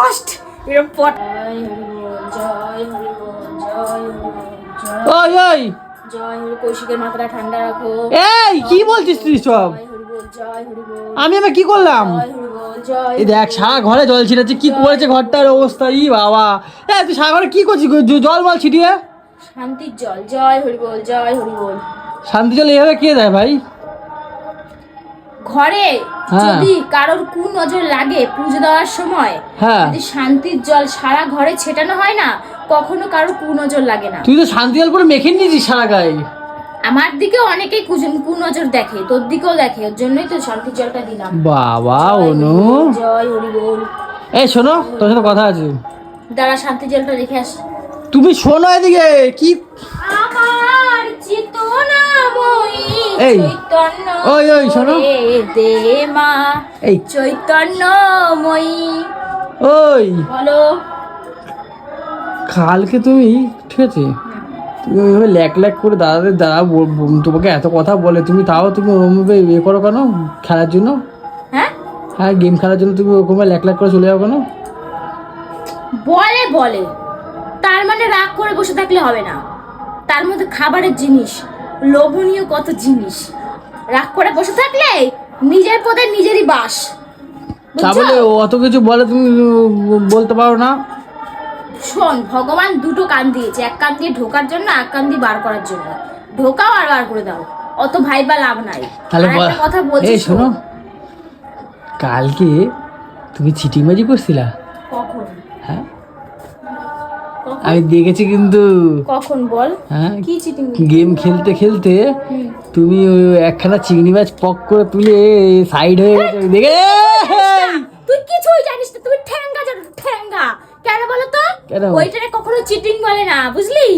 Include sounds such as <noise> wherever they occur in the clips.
Post এরকম পট ওই ওই। হরি এই কি বলছিস তুই সব? আমি আবার কি করলাম? এই দেখ সারা ঘরে জল ছিটাচ্ছে কি করেছে ঘরটার অবস্থা? ই বাবা। এ তুই সারা ঘরে কি করছিস? জল বল ছিটিয়ে। শান্তির জল জয় হরিবোল জয় হরিবোল। শান্তি জল এভাবে কে দেয় ভাই? ঘরে হ্যাঁ। যদি কারোর কু নজর লাগে পুজো দেওয়ার সময় হ্যাঁ। যদি শান্তির জল সারা ঘরে ছেটানো হয় না কখনো কারোর কু নজর লাগে না। তুই তো শান্তি জল করে মেখে নিয়েছিস সারা গায়ে। আমার দিকে অনেকেই কু নজর দেখে তোর দিকেও দেখে ওর জন্যই তো শান্তির জলটা দিলাম। বাবা অনু। জয় হরি বল। এই শোনো তোর সাথে কথা আছে। দাঁড়া শান্তির জলটা রেখে আস। তুমি শোনো এদিকে কি? আমার এই, চৈতন্য ওই, ওই, শোনো। দে মা। এই। চৈতন্যময়ী ওই। বলো। কালকে তুমি ঠিক আছে তুমি ওইভাবে ল্যাক ল্যাক করে দাদাদের দাদা তোমাকে এত কথা বলে তুমি তাও তুমি ওরমভাবে ইয়ে করো কেন খেলার জন্য? হ্যাঁ? হ্যাঁ গেম খেলার জন্য তুমি ওরকম ল্যাক ল্যাক করে চলে যাও কেন? বলে বলে। তার মানে রাগ করে বসে থাকলে হবে না। তার মধ্যে খাবারের জিনিস। লোভনীয় কত জিনিস। রাগ করে বসে থাকলে নিজের পদে নিজেরই বাস। তা বুঝছ? অত কিছু বলে তুমি বলতে পারো না? শোন ভগবান দুটো কান দিয়েছে এক কান দিয়ে ঢোকার জন্য এক কান দিয়ে বার করার জন্য। ঢোকাও আর বার করে দাও অত ভাইবা লাভ নাই। তাহলে কথা বলছি শোনো কালকে তুমি চিটিংবাজি করছিলা? আমি দেখেছি কিন্তু কখন বল? হ্যাঁ কি চিটিং গেম খেলতে খেলতে তুমি ওই একখানা চিংড়ি মাছ পক করে তুলে সাইড হয়ে গেছে। দেখে তুই কিছুই জানিস না তুমি ঠ্যাঙ্গা জানো ঠ্যাঙ্গা। কেন বলো তো? ওইটারে কখনো চিটিং বলে না বুঝলি?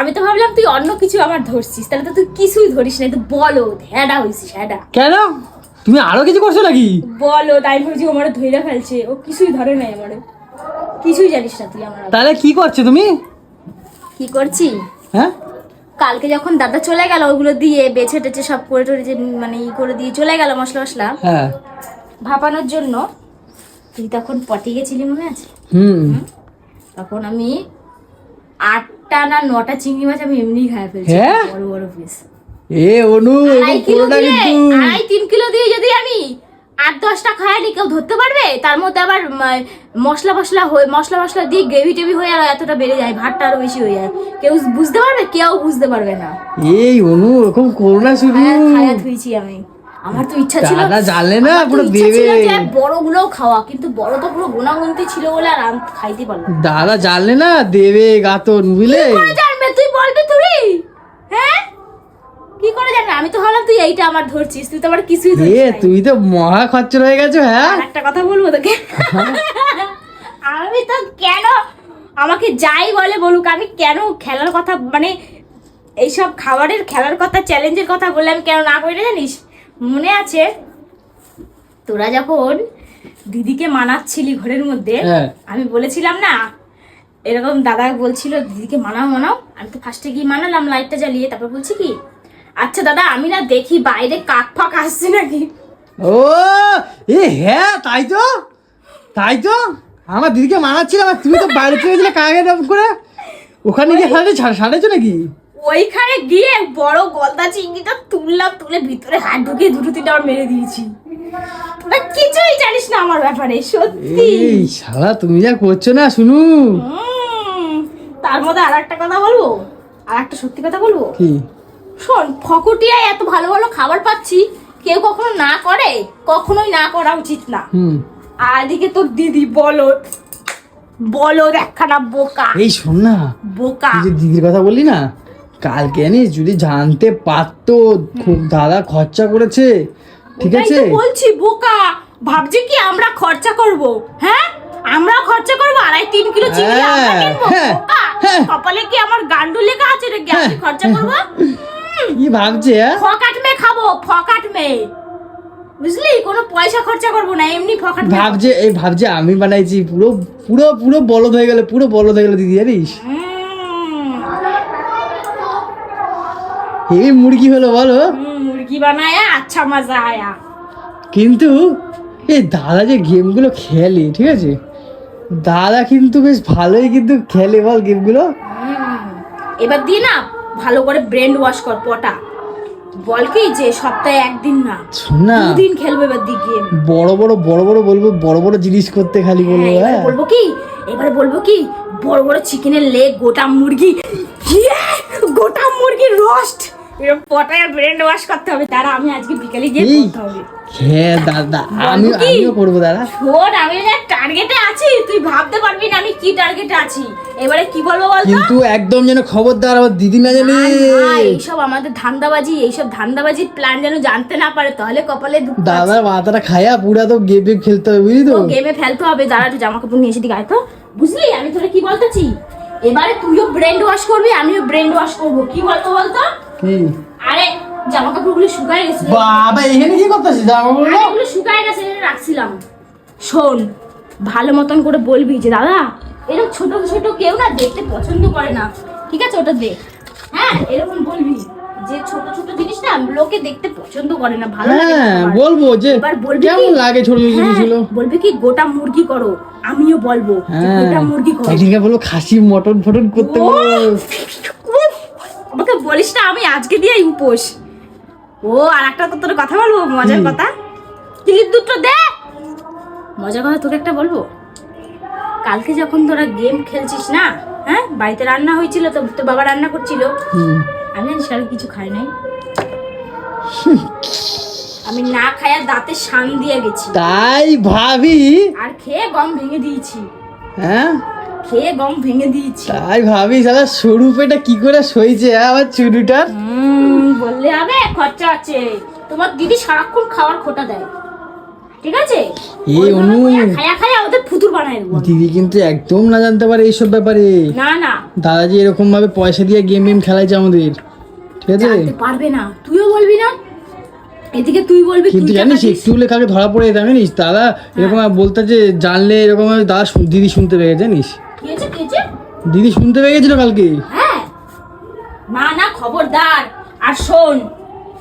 আমি তো ভাবলাম তুই অন্য কিছু আমার ধরছিস তাহলে তো তুই কিছুই ধরিস না তুই বলো হ্যাডা হইছিস হ্যাডা। কেন? তুমি আরও কিছু করছ নাকি? বলো তাই ভাবছি ও আমার ধইরা ফেলছে ও কিছুই ধরে নাই আমারে। কিছুই জানিস না তুই আমার তাহলে কি করছ তুমি? কি করছি? হ্যাঁ? কালকে যখন দাদা চলে গেল ওগুলো দিয়ে বেছে টেছে সব করে টরে যে মানে ই করে দিয়ে চলে গেল মশলা মশলা হ্যাঁ। ভাপানোর জন্য তুই তখন পটি গেছিলি মনে আছে? হুম। তখন আমি আটটা না নটা চিংড়ি মাছ আমি এমনি খাই ফেলছি। হ্যাঁ? বড় বড় পিস এ অনু আড়াই কিলো দিয়ে আড়াই তিন কিলো দিয়ে যদি আমি আট দশটা খাইনি কেউ ধরতে পারবে? তার মধ্যে আবার মশলা মশলা হয়ে মশলা মশলা দিয়ে গ্রেভি টেভি হয়ে আর এতটা বেড়ে যায় ভাতটা আরও বেশি হয়ে যায়। কেউ বুঝতে পারবে? কেউ বুঝতে পারবে না। এই অনু এরকম করো না শুধু। খায়া খায়া থুইছি আমি। আমার তো ইচ্ছা ছিল দাদা জানলে না পুরো দেবে বড় গুলোও খাওয়া কিন্তু বড় তো পুরো গুণাগুনতি ছিল বলে আর আমি খাইতে পারলাম দাদা জানলে না দেবে গাতন বুঝলে? জানবে? তুই বলবি তুই? হ্যাঁ? কি করে জানবে আমি তো ভাবলাম তুই এইটা আমার ধরছিস তুই তো আমার কিছুই ধরছিস। তুমি তো মহা খচ্চর হয়ে গেছো হ্যাঁ একটা কথা বলব তোকে আমি তো কেন আমাকে যাই বলে বলুক আমি কেন খেলার কথা মানে এইসব খাবারের খেলার কথা চ্যালেঞ্জের কথা বললে আমি কেন না করি জানিস মনে আছে তোরা যখন দিদিকে মানাচ্ছিলি ঘরের মধ্যে হ্যাঁ। আমি বলেছিলাম না এরকম দাদা বলছিল দিদিকে মানাও মানাও আমি তো ফার্স্টে গিয়ে মানালাম লাইটটা জ্বালিয়ে তারপর বলছি কি আচ্ছা দাদা আমি না দেখি বাইরে কাক ফাক আসছে নাকি? ও এ হ্যাঁ তাই তো তাই তো। আমার দিদিকে মানাচ্ছিলাম আর তুমি তো বাইরে চলে গেলে কাকে দাম করে? ওখানে গিয়ে সাড়ে সাড়েছো নাকি ওইখানে গিয়ে বড় গলদা চিংড়িটা তুললাম তুলে ভিতরে হাত ঢুকিয়ে দুটো তিনটা আবার মেরে দিয়েছি। তোরা কিছুই জানিস না আমার ব্যাপারে সত্যি। এই শালা তুমি যা করছ না শুনু। তার মধ্যে আর একটা কথা বলব? আর একটা সত্যি কথা বলব? কি? শোন ফকুটিয়ায় এত ভালো ভালো খাবার পাচ্ছি কেউ কখনো না করে কখনোই না করা উচিত না। হুম। আর এদিকে তোর দিদি বলো বলো একখানা বোকা। এই শোন না বোকা। যে দিদির কথা বললি না কালকে জানিস যদি জানতে পারতো খুব দাদা খরচা করেছে ঠিক আছে? বলছি বোকা। ভাবছে কি আমরা খরচা করব হ্যাঁ? আমরা খরচা করব আড়াই তিন কিলো চিংড়ি আমরা হ্যাঁ, কিনবো? হ্যাঁ, হ্যাঁ। কপালে কি আমার গান্ডু লেখা আছে রে আমি খরচা করব? কি ভাবছে হ্যাঁ? ফকাট মে খাব ফকাট মে বুঝলি? কোনো পয়সা খরচা করব না এমনি ফকাট ভাবছে এই ভাবছে আমি বানাইছি পুরো পুরো পুরো বলদ হয়ে গেলে পুরো বলদ হয়ে গেলে দিদি জানিস? এই মুরগি হলো বলো মুরগি বানায়া আচ্ছা মজা আয়া। কিন্তু এই দাদা যে গেমগুলো খেলে ঠিক আছে? দাদা কিন্তু বেশ ভালোই কিন্তু খেলে বল গেমগুলো। এবার দিয়ে না ভালো করে ব্রেন ওয়াশ কর পটা। বল কি যে সপ্তাহে একদিন না? না। দুদিন খেলব এবার দি গেম বড় বড় বড় বড় বলব বড় বড় জিনিস করতে খালি বলব হ্যাঁ, হ্যাঁ? বলব কি? এবার বলব কি? বড় বড় চিকেনের লেগ গোটা মুরগি। ইয়ে, গোটা মুরগির রোস্ট এরকম পটায় ব্রেন ওয়াশ করতে হবে। আমি আজকে বিকালে গিয়ে করতে হবে। হ্যাঁ দাদা আমি কি? আমিও করব দাদা। শোন আমি যে টার্গেটে আছি তুই ভাবতে পারবি না আমি কি টার্গেটে আছি। এবারে কি বলব বলতো? কিন্তু একদম যেন খবরদার আমার দিদি না জানি। না, না, এইসব আমাদের ধান্দাবাজি এইসব ধান্দাবাজির প্ল্যান যেন জানতে না পারে তাহলে কপালে মাথাটা খায়া পুরা তো গেম খেলতে হবে বুঝলি তো? গেমে ফেলতে হবে। জামা কাপড় নিয়ে এসে দিকে আয় তো। বুঝলি? আমি তোরা কি বলতেছি এবারে তুইও ব্রেন ওয়াশ করবি আমিও ব্রেন ওয়াশ করব। কি বলতো বলতো? কি আরে জামা কাপড়গুলো শুকায় গেছে। বাবা এখানে কি করতেছিস? জামা আরে শুকায় গেছে রাখছিলাম। শোন ভালো মতন করে বলবি যে দাদা এরকম ছোট ছোট কেউ না দেখতে পছন্দ করে না। ঠিক আছে ওটা দেখ। হ্যাঁ এরকম বলবি যে ছোট ছোট জিনিস না লোকে দেখতে পছন্দ করে না ভালো হ্যাঁ বলব যে কেমন? লাগে ছোট ছোট হ্যাঁ, জিনিসগুলো? বলবি কি গোটা মুরগি করো আমিও বলব হ্যাঁ। গোটা মুরগি করো। বলব খাসি মটন ফটন করতে! আমাকে বলিস না আমি আজকে দিয়েই উপোস। ও আর একটা তোর কথা বলব মজার? কথা? ক্লিপ দুটো দে। মজার কথা তোকে একটা বলব? কালকে যখন তোরা গেম খেলছিস না হ্যাঁ? বাড়িতে রান্না হয়েছিল তো তোর বাবা রান্না করছিল। আমি জানিস আর কিছু খাই নাই। আমি না খায়া দাঁতে শান দিয়ে গেছি। তাই ভাবি? আর খেয়ে গম ভেঙে দিয়েছি। হ্যাঁ? খেয়ে গম ভেঙে দিয়েছি। তাই ভাবি সালা সরু পেটা কি করে সইছে হ্যাঁ, আমার চুরুটার? বললে হবে খরচা আছে। তোমার দিদি সারাক্ষণ খাওয়ার খোটা দেয়। ঠিক আছে? এ ওইভাবে অনু। খায়া খায়া ওদের ফুতুর বানায় দেবো। দিদি কিন্তু একদম না জানতে পারে এইসব ব্যাপারে। না না। দাদাজি এরকম ভাবে পয়সা দিয়ে গেম গেম খেলাইছে আমাদের। ঠিক আছে? পারবে না। তুইও বলবি না? এদিকে তুই বলবি কিন্তু জানিস একটু হলে কাকে ধরা পড়ে জানিস? দাদা এরকম বলতে যে জানলে এরকম দাদা দিদি শুনতে পেয়ে জানিস? দিদি শুনতে পেয়ে গেছিল কালকে? হ্যাঁ। না না খবরদার। আর শোন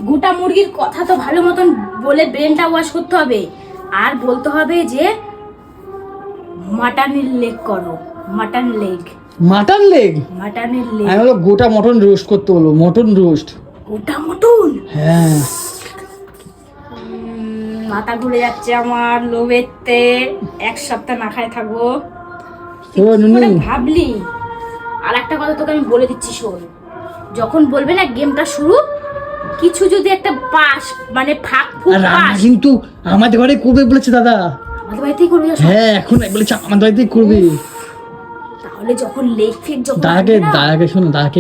গোটা মুরগির কথা তো ভালো মতন বলে ব্রেনটা ওয়াশ করতে হবে। আর বলতে হবে যে মাটনের লেগ করো মাটন লেগ মাটন লেগ মাটনের লেগ আমি বলো গোটা মটন রোস্ট করতে বলব মটন রোস্ট গোটা মটন? হ্যাঁ। মাথা ঘুরে যাচ্ছে আমার লোভেতে এক সপ্তাহ না খায় থাকব। ও নুনু। ভাবলি। আর একটা কথা তোকে আমি বলে দিচ্ছি শোন। যখন বলবে না গেমটা শুরু কিছু যদি একটা পাস মানে ফাঁক ফুক পাস। কিন্তু আমাদের ঘরে করবে বলেছে দাদা। আমাদের বাড়িতেই করবি হ্যাঁ এখন বলেছে আমাদের বাড়িতেই করবে। তাহলে যখন লেগ ফেক যখন দাদাকে দাদাকে শোনো দাদাকে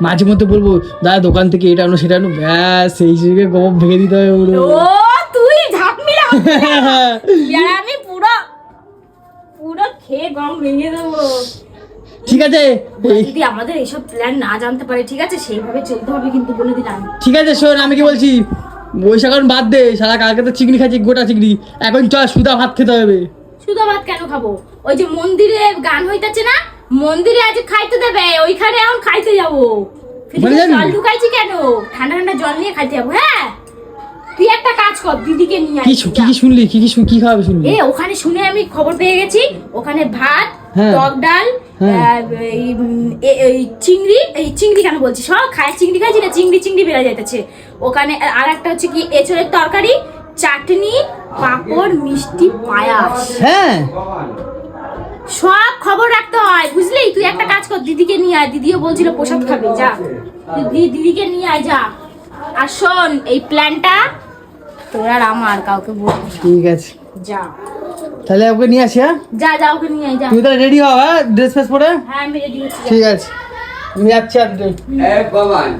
মাঝে মধ্যে বলব দাদা দোকান থেকে এটা আনো সেটা আনো। ব্যাস সেই যুগে গপ ভেঙে দিতে হবে পুরো তুই খেয়ে <laughs> গম ভেঙে দেবো। ঠিক আছে। যদি আমাদের এইসব প্ল্যান না জানতে পারে ঠিক আছে? সেইভাবে চলতে হবে কিন্তু বলে দিলাম ঠিক আছে শোন আমি কি বলছি? বৈশাখ এখন বাদ দে সারা কালকে তো চিংড়ি খাচ্ছি গোটা চিংড়ি। এখন চল সুদা ভাত খেতে হবে। শুধু ভাত কেন খাব? ওই যে মন্দিরে গান হইতাছে না? মন্দিরে আজ খাইতে দেবে ওইখানে এখন খাইতে যাব? জল ঢুকাইছি কেন? ঠান্ডা ঠান্ডা জল নিয়ে খাইতে যাব হ্যাঁ? তুই একটা কাজ কর দিদিকে নিয়ে কি আয়। শু- কি কি শুনলি? কি কি কি খাওয়াবে শুনলি? এ ওখানে শুনে আমি খবর পেয়ে গেছি। ওখানে ভাত হ্যাঁ। টক ডাল হ্যাঁ। এই, চিংড়ি এই চিংড়ি কেন বলছি সব খায় চিংড়ি খাইছি না চিংড়ি চিংড়ি বেড়ে যাইতেছে। ওখানে আর একটা হচ্ছে কি এঁচড়ের তরকারি চাটনি পাঁপড় মিষ্টি পায়াস। হ্যাঁ। সব খবর রাখতে হয় বুঝলি? তুই একটা কাজ কর দিদিকে নিয়ে আয়। দিদিও বলছিল প্রসাদ খাবে যা। তুই দিদিকে নিয়ে আয় যা। আর শোন এই প্ল্যানটা তোর আর আমার কাউকে বলবি না ঠিক আছে যা তাহলে ওকে নিয়ে আসি হ্যাঁ যা যা ওকে নিয়ে আয় যা তুমি তাহলে রেডি হও হ্যাঁ ড্রেস ফ্রেস পরে হ্যাঁ আমি রেডি হচ্ছি যা। ঠিক আছে আমি যাচ্ছি আর এক বাবান